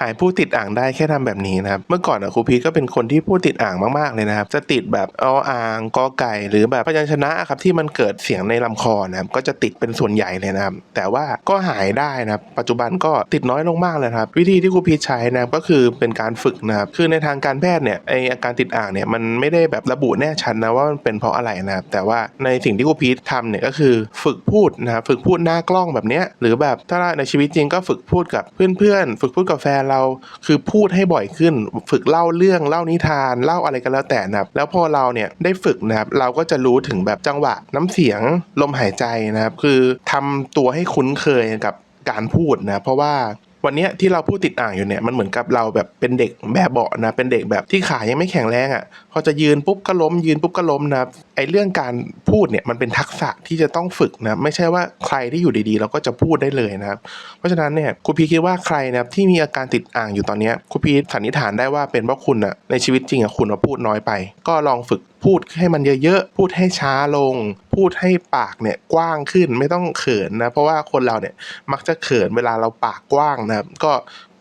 หายพูดติดอ่างได้แค่ทำแบบนี้นะครับ เมื่อก่อนอะครูพีก็เป็นคนที่พูดติดอ่างมากๆเลยนะครับ จะติดแบบออ่างกอไก่ หรือแบบพยัญชนะครับที่มันเกิดเสียงในลำคอนะครับก็จะติดเป็นส่วนใหญ่เลยนะครับ แต่ว่าก็หายได้นะครับ ปัจจุบันก็ติดน้อยลงมากเลยครับ วิธีที่ครูพีใช้นะครับก็คือเป็นการฝึกนะครับ คือในทางการแพทย์เนี่ยไออาการติดอ่างเนี่ยมันไม่ได้แบบระบุแน่ชัดนะว่ามันเป็นเพราะอะไรนะครับ แต่ว่าในสิ่งที่ครูพีททำเนี่ยก็คือฝึกพูดนะครับฝึกพูดหน้ากล้องแบบเนี้ยหรือแบบถ้าในชีวิตจริงก็ฝึกพูดกับเพื่อนๆ ฝึกพูดกับแฟนเราคือพูดให้บ่อยขึ้น ฝึกเล่าเรื่องเล่านิทานเล่าอะไรก็แล้วแต่นะครับแล้วพอเราเนี่ยได้ฝึกนะครับเราก็จะรู้ถึงแบบจังหวะน้ำเสียงลมหายใจนะครับ คือทำตัวให้คุ้นเคยกับการพูดนะเพราะว่า วันนี้ที่เราพูดติดอ่างอยู่เนี่ยมันเหมือนกับเราแบบเป็นเด็กแบบเบาะนะเป็นเด็กแบบที่ขายังไม่แข็งแรงอะ่ะพอจะยืนปุ๊บก็ล้มยืนปุ๊บก็ล้มนะไอ้เรื่องการพูดเนี่ยมันเป็นทักษะที่จะต้องฝึกนะไม่ใช่ว่าใครที่อยู่ดีๆ เราก็จะพูดได้เลยนะครับ เพราะฉะนั้นเนี่ยครูพีคิดว่าใครนะที่มีอาการติดอ่างอยู่ตอนนี้ครูพีสันนิษฐานได้ว่าเป็นเพราะคุณอะในชีวิตจริงอะคุณอะพูดน้อยไป ก็ลองฝึก พูดให้มันเยอะๆ พูดให้ช้าลง พูดให้ปากเนี่ยกว้างขึ้นไม่ต้องเขินนะ เพราะว่าคนเราเนี่ยมักจะเขินเวลาเราปากกว้างนะครับก็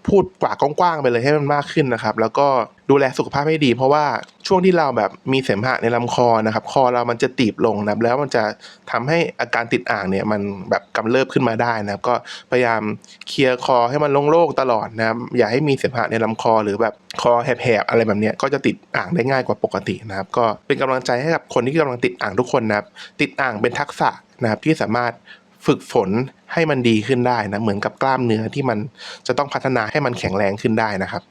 พูดปากว้างๆไปเลยให้มันมากขึ้นนะครับ แล้วก็ดูแลสุขภาพให้ดี เพราะว่าช่วงที่เราแบบมีเสมหะในลำคอนะครับ คอเรามันจะตีบลงนะแล้วมันจะทำให้อาการติดอ่างเนี่ยมันแบบกำเริบขึ้นมาได้นะครับ ก็พยายามเคลียร์คอให้มันโล่งๆตลอดนะครับอย่าให้มีเสมหะในลำคอหรือแบบคอแหบๆอะไรแบบเนี้ยก็จะติดอ่างได้ง่ายกว่าปกตินะครับ ก็เป็นกำลังใจให้กับคนที่กำลังติดอ่างทุกคนนะครับ ติดอ่างเป็นทักษะนะครับที่สามารถ ฝึกฝนให้มันดีขึ้นได้นะเหมือนกับกล้ามเนื้อที่มันจะต้องพัฒนาให้มันแข็งแรงขึ้นได้นะครับ